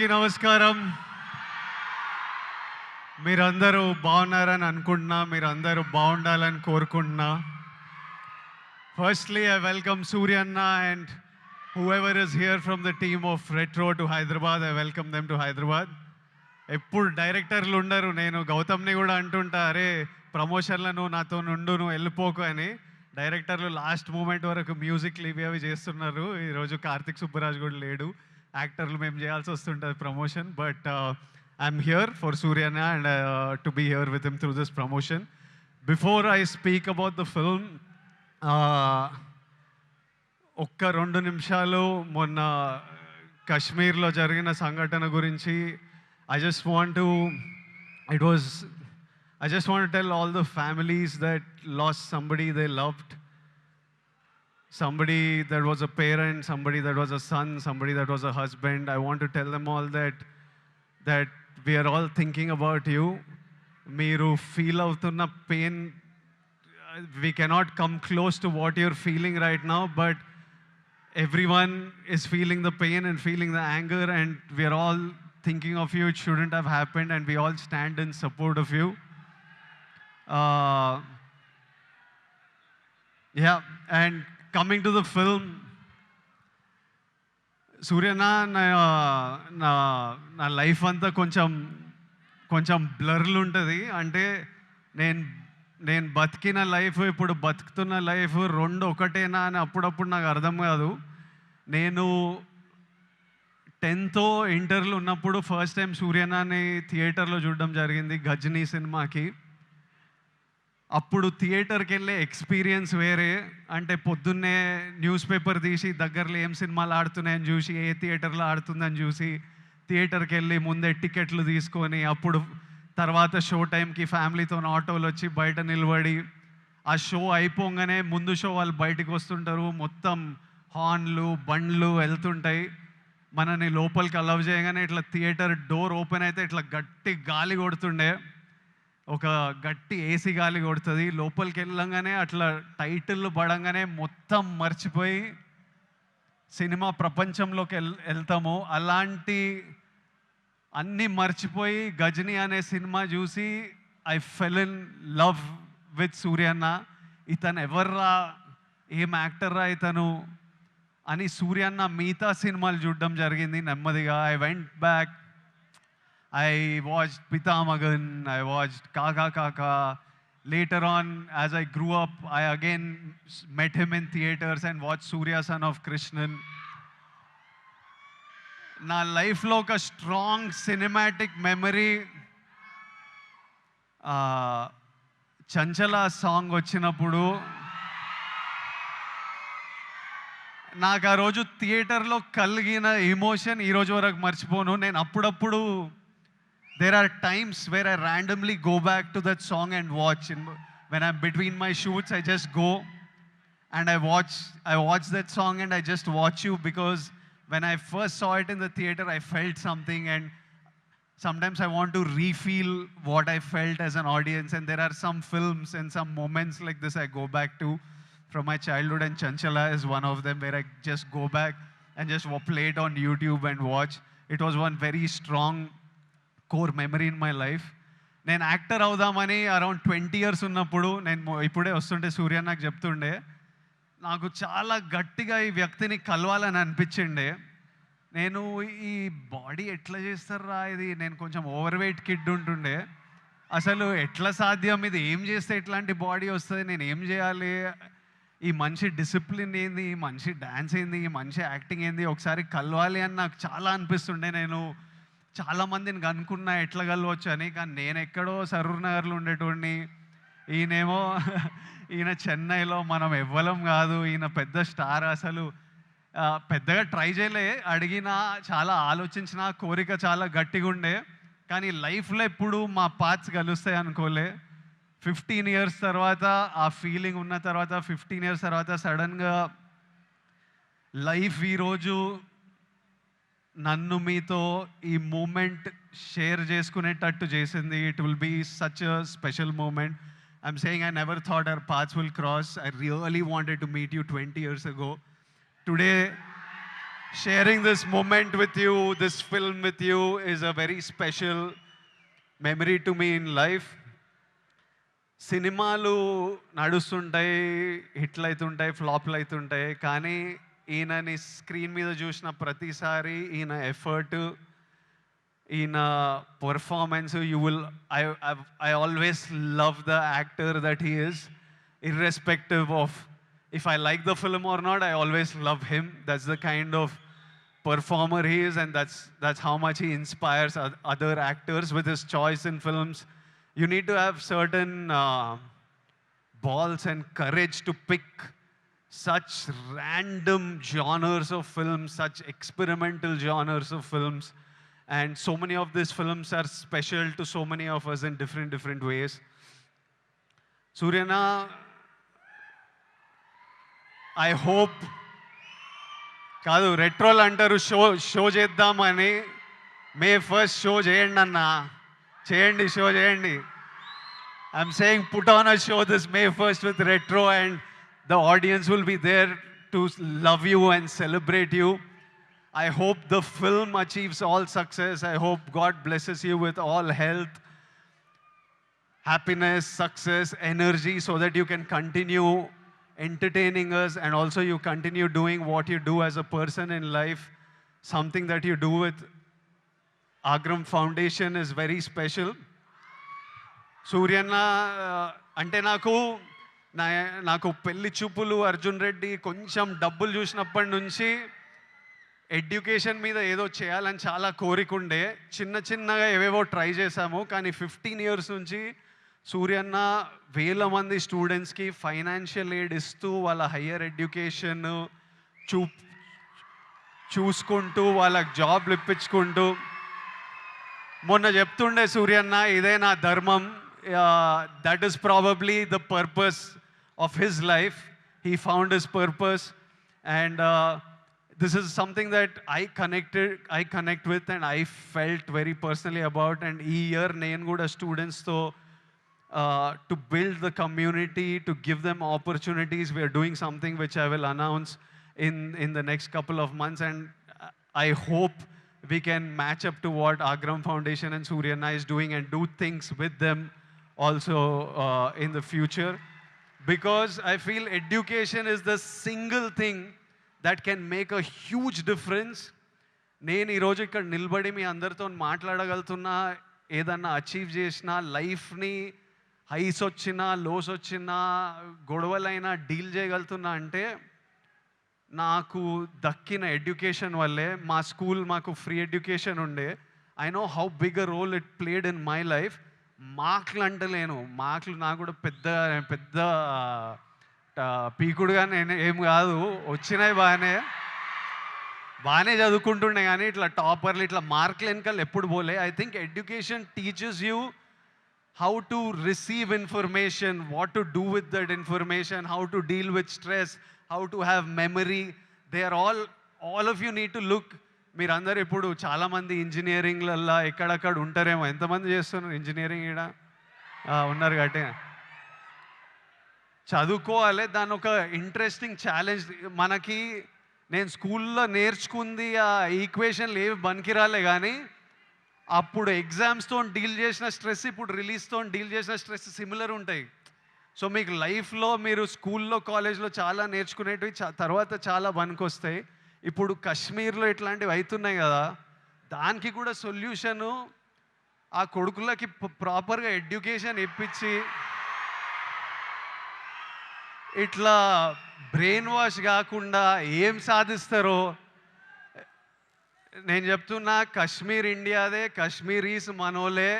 అందరికీ నమస్కారం. మీరందరూ బాగున్నారని అనుకుంటున్నా మీరందరూ బాగుండాలని కోరుకుంటున్నా. Firstly I welcome Suryanna and who ever is here from the team of Retro to Hyderabad I welcome them to Hyderabad ఎప్పుడు డైరెక్టర్లు ఉండరు నేను గౌతమ్ని కూడా అంటుంటా అరే ప్రమోషన్లను నాతో నుండు నువ్వు వెళ్ళిపోకు అని. డైరెక్టర్లు లాస్ట్ మూమెంట్ వరకు మ్యూజిక్లు ఇవి అవి చేస్తున్నారు. ఈరోజు కార్తిక్ సుబ్బరాజ్ కూడా లేడు. యాక్టర్లు మేము చేయాల్సి వస్తుంటుంది promotion but I'm here for Suryanna and to be here with him through this promotion before I speak about the film ఒక్క రెండు నిమిషాలు మొన్న కశ్మీర్లో జరిగిన సంఘటన గురించి I just want to it was I just want tell all the families that lost somebody they loved somebody that was a parent, somebody that was a son, somebody that was a husband. I want to tell them all that that we are all thinking about you. మీరు feel అవుతున్న pain we cannot come close to what you're feeling right now but everyone is feeling the pain and feeling the anger and we're all thinking of you it shouldn't have happened and we all stand in support of you yeah and coming to the film Suryanna నా నా నా life అంతా కొంచెం కొంచెం బ్లర్లు ఉంటుంది. అంటే నేను నేను బతికిన లైఫ్ ఇప్పుడు బతుకుతున్న లైఫ్ రెండు ఒకటేనా అని అప్పుడప్పుడు నాకు అర్థం కాదు. నేను టెన్త్ ఇంటర్లో ఉన్నప్పుడు ఫస్ట్ టైం సూర్యనాని థియేటర్లో చూడడం జరిగింది గజనీ సినిమాకి. అప్పుడు థియేటర్కి వెళ్ళే ఎక్స్పీరియన్స్ వేరే. అంటే పొద్దున్నే న్యూస్ పేపర్ తీసి దగ్గరలో ఏం సినిమాలు ఆడుతున్నాయని చూసి ఏ థియేటర్లో ఆడుతుందని చూసి థియేటర్కి వెళ్ళి ముందే టికెట్లు తీసుకొని అప్పుడు తర్వాత షో టైంకి ఫ్యామిలీతో ఆటోలు వచ్చి బయట నిలబడి ఆ షో అయిపోగానే ముందు షో వాళ్ళు బయటకు వస్తుంటారు. మొత్తం హార్న్లు బండ్లు వెళ్తుంటాయి. మనని లోపలికి అలవ్ చేయగానే ఇట్లా థియేటర్ డోర్ ఓపెన్ అయితే ఇట్లా గట్టి గాలి కొడుతుండే. ఒక గట్టి ఏసీ గాలి కొడుతుంది. లోపలికి వెళ్ళంగానే అట్లా టైటిల్ పడంగానే మొత్తం మర్చిపోయి సినిమా ప్రపంచంలోకి వెల్ వెళ్తాము అలాంటి అన్నీ మర్చిపోయి గజని అనే సినిమా చూసి I fell in love with సూర్యన్న. ఇతను ఎవర్రా? ఏం యాక్టర్రా ఇతను? అని సూర్యన్న మిగతా సినిమాలు చూడడం జరిగింది నెమ్మదిగా. I went back I watched Pitamagan, I watched Kaka Kaka. Later on, as I grew up, I again s- met him in theaters and watched Surya Son of Krishnan. నా లైఫ్లో ఒక strong cinematic memory Chanchala song వచ్చినప్పుడు నాకు ఆ రోజు థియేటర్లో కలిగిన emotion ఈ రోజు వరకు మర్చిపోను నేను అప్పుడప్పుడు there are times where I randomly go back to that song and watch. And when I'm between my shoots, I just go and I watch. I watch that song and I just watch you because when I first saw it in the theater, I felt something and sometimes I want to refeel what I felt as an audience. And there are some films and some moments like this I go back to from my childhood, and Chanchala is one of them where I just go back and just play it on YouTube and watch. It was one very strong core memory in my life నేను actor అవుదామని around twenty years ఉన్నప్పుడు నేను ఇప్పుడే వస్తుంటే సూర్య నాకు చెప్తుండే నాకు చాలా గట్టిగా ఈ వ్యక్తిని కలవాలని అనిపించిండే. నేను ఈ బాడీ ఎట్లా చేస్తారా ఇది? నేను కొంచెం ఓవర్ వెయిట్ కిడ్ ఉంటుండే. అసలు ఎట్లా సాధ్యం? ఇది ఏం చేస్తే ఎట్లాంటి బాడీ వస్తుంది? నేను ఏం చేయాలి? ఈ మనిషి డిసిప్లిన్ ఏంది? ఈ మనిషి డ్యాన్స్ ఏంది? ఈ మనిషి యాక్టింగ్ ఏంది? ఒకసారి కలవాలి అని నాకు చాలా అనిపిస్తుండే. నేను చాలా మందిని కనుక్కున్నా ఎట్లా కలవచ్చు అని కానీ నేను ఎక్కడో సరూర్ నగర్లో ఉండేటోడిని. ఈయనేమో ఈయన చెన్నైలో మనం ఎవ్వలం కాదు ఈయన పెద్ద స్టార్ అసలు. పెద్దగా ట్రై చేయలే అడిగినా చాలా ఆలోచించిన కోరిక చాలా గట్టిగా ఉండే. కానీ లైఫ్లో ఎప్పుడు మా పార్ట్స్ కలుస్తాయి అనుకోలే. ఫిఫ్టీన్ ఇయర్స్ తర్వాత ఆ ఫీలింగ్ ఉన్న తర్వాత ఫిఫ్టీన్ ఇయర్స్ తర్వాత సడన్గా లైఫ్ ఈరోజు నన్ను మీతో ఈ మూమెంట్ షేర్ చేసుకునేటట్టు చేసింది. It will be such a special moment I'm saying I never thought our paths will cross I really wanted to meet you twenty years ago today sharing this moment with you this film with you is a very special memory to me in life సినిమాలు నడుస్తుంటాయి హిట్లు అవుతుంటాయి ఫ్లాప్లు అవుతుంటాయి కానీ ఈయనని screen మీద చూసిన ప్రతిసారి ఈయన ఎఫర్ట్ ఈయన performance you will I I always love the actor that he is irrespective of if I like the film or not, I always love him. That's the kind of performer he is, and that's that's how much he inspires oth- other actors with his choice in films. You need to have certain uh, balls and courage to pick such random genres of films, such experimental genres of films. And so many of these films are special to so many of us in different different ways. Suryana, i hope కాదు రెట్రోల్ అంటారు show show చేద్దామని May first show చేయండి అన్న చేయండి show చేయండి I'm saying put on a show this May first with Retro and The audience will be there to love you and celebrate you I hope the film achieves all success. I hope God blesses you with all health, happiness, success, energy so that you can continue entertaining us and also you continue doing what you do as a person in life. Something that you do with Agram Foundation is very special. Suryanna ఆ, అంటే నాకు నా నాకు పెళ్ళి చూపులు అర్జున్ రెడ్డి కొంచెం డబ్బులు చూసినప్పటి నుంచి ఎడ్యుకేషన్ మీద ఏదో చేయాలని చాలా కోరిక ఉండే చిన్న చిన్నగా ఏవేవో ట్రై చేశాము కానీ ఫిఫ్టీన్ ఇయర్స్ నుంచి సూర్యన్న వేల మంది స్టూడెంట్స్కి ఫైనాన్షియల్ ఎయిడ్ ఇస్తూ వాళ్ళ హయ్యర్ ఎడ్యుకేషన్ చూ చూసుకుంటూ వాళ్ళకి జాబ్లు ఇప్పించుకుంటూ. మొన్న చెప్తుండే సూర్యన్న ఇదే నా ధర్మం. That is probably the purpose of his life. He found his purpose. And uh, this is something that I connected, I connect with and I felt very personally about. And year Nayanguda students, so uh, to build the community, to give them opportunities, we are doing something which I will announce in, in the next couple of months. And uh, I hope we can match up to what Agram Foundation and Suryana is doing and do things with them also uh, in the future. Because I feel education is the single thing that can make a huge difference. నేను ఈరోజు ఇక్కడ నిలబడి మీ అందరితో మాట్లాడగలుగుతున్నా ఏదన్నా achieve చేసినా లైఫ్ని highs వచ్చినా lows వచ్చినా గొడవలైనా డీల్ చేయగలుగుతున్నా అంటే నాకు దక్కిన ఎడ్యుకేషన్ వల్లే మా స్కూల్ మాకు ఫ్రీ ఎడ్యుకేషన్ ఉండే. I know how big a role it played in my life మాకులు అంటలేను మాకులు నాకు కూడా పెద్ద పెద్ద పీకుడుగా నేను ఏం కాదు. వచ్చినాయి బాగానే. బాగానే చదువుకుంటుండే కానీ ఇట్లా టాపర్లు ఇట్లా మార్కులు వెనకాల ఎప్పుడు పోలే. I think education teachers you how to receive information what to do with that information how to deal with stress how to have memory they are all all of you need to look మీరందరూ ఇప్పుడు చాలామంది ఇంజనీరింగ్లల్లో ఎక్కడక్కడ ఉంటారేమో. ఎంతమంది చేస్తున్నారు engineering ఇక్కడ ఉన్నారు కాబట్టి. చదువుకోవాలి. దాని ఒక ఇంట్రెస్టింగ్ ఛాలెంజ్ మనకి నేను స్కూల్లో నేర్చుకుంది ఆ ఈక్వేషన్లు ఏవి బనికిరాలే కానీ అప్పుడు ఎగ్జామ్స్తో డీల్ చేసిన స్ట్రెస్ ఇప్పుడు రిలీజ్తో డీల్ చేసిన స్ట్రెస్ సిమిలర్ ఉంటాయి. సో మీకు లైఫ్లో మీరు స్కూల్లో కాలేజ్లో చాలా నేర్చుకునేటివి తర్వాత చాలా పనికొస్తాయి. ఇప్పుడు కాశ్మీర్లో ఇట్లాంటివి అవుతున్నాయి కదా దానికి కూడా సొల్యూషను ఆ కొడుకులకి ప్రాపర్గా ఎడ్యుకేషన్ ఇప్పించి ఇట్లా బ్రెయిన్ వాష్ కాకుండా ఏం సాధిస్తారో నేను చెప్తున్నా కశ్మీర్ ఇండియాదే కశ్మీరీస్ మనోలే.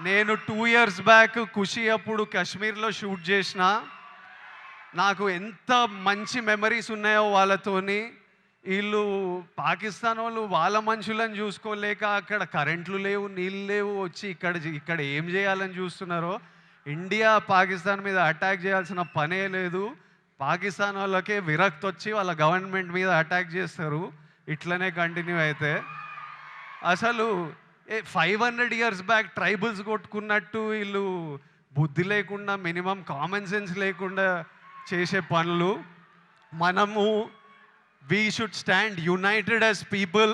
నేను టూ ఇయర్స్ బ్యాక్ ఖుషి అప్పుడు కాశ్మీర్లో షూట్ చేసిన. నాకు ఎంత మంచి మెమరీస్ ఉన్నాయో వాళ్ళతోని వీళ్ళు పాకిస్తాన్ వాళ్ళు వాళ్ళ మనుషులను చూసుకోలేక అక్కడ కరెంట్లు లేవు నీళ్ళు లేవు వచ్చి ఇక్కడ ఇక్కడ ఏం చేయాలని చూస్తున్నారో ఇండియా పాకిస్తాన్ మీద అటాక్ చేయాల్సిన పనే లేదు. పాకిస్తాన్ వాళ్ళకే విరక్తి వచ్చి వాళ్ళ గవర్నమెంట్ మీద అటాక్ చేస్తారు. ఇట్లనే కంటిన్యూ అయితే. అసలు a five hundred years back tribals కొట్టుకున్నట్టు వీళ్ళు బుద్ధి లేకుండా మినిమం కామన్ సెన్స్ లేకుండా చేసే పనులు మనము we should stand united as people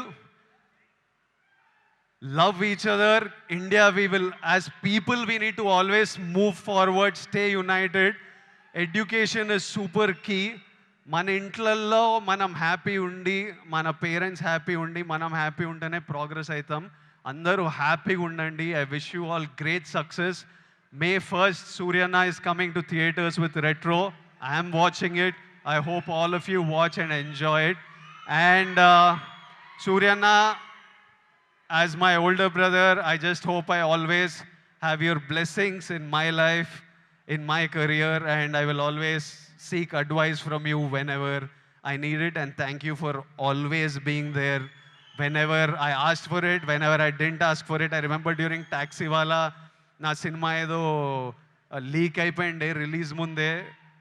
love each other India we will as people we need to always move forward stay united education is super key మన ఇంట్లల్లో మనం హ్యాపీ ఉండి మన పేరెంట్స్ హ్యాపీ ఉండి మనం హ్యాపీ ఉంటేనే ప్రోగ్రెస్ అవుతాం అందరూ హ్యాపీగా ఉండండి. I wish you all great success May first Suryanna is coming to theatres with Retro I'm watching it I hope all of you watch and enjoy it and Suryanna as my older brother, I just hope I always have your blessings in my life, in my career, and I will always seek advice from you whenever I need it. And thank you for always being there whenever I asked for it, whenever I didn't ask for it. I remember during Taxiwala, నా సినిమా ఏదో leak అయిపోయింది release ముందే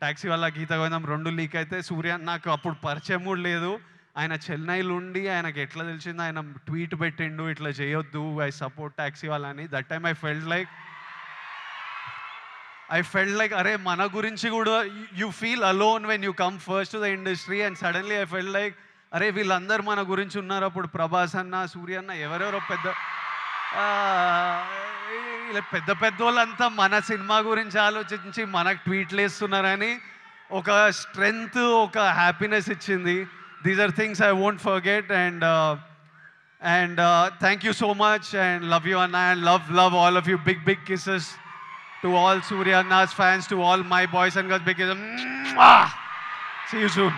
taxi వాళ్ళ గీత గోవిందం రెండు leak అయితే సూర్య నాకు అప్పుడు పరిచయం కూడా లేదు. ఆయన చెన్నైలో ఉండి ఆయనకి ఎట్లా తెలిసింది ఆయన ట్వీట్ పెట్టిండు ఇట్లా చేయొద్దు ఐ సపోర్ట్ టాక్సీ వాళ్ళని. That time I felt like I felt like అరే మన గురించి కూడా you feel alone when you come first to the industry and suddenly I felt like అరే వీళ్ళందరూ మన గురించి ఉన్నారు అప్పుడు ప్రభాస్ అన్న సూర్య అన్న ఎవరెవరో పెద్ద ఇలా పెద్ద పెద్ద వాళ్ళంతా మన సినిమా గురించి ఆలోచించి మనకు ట్వీట్లు వేస్తున్నారని ఒక స్ట్రెంగ్త్ ఒక హ్యాపీనెస్ ఇచ్చింది. These are things I won't forget and and thank you so much and love you అన్న and love love all of you big big kisses to all Surya అన్నాస్ fans to all my boys and girls big see you soon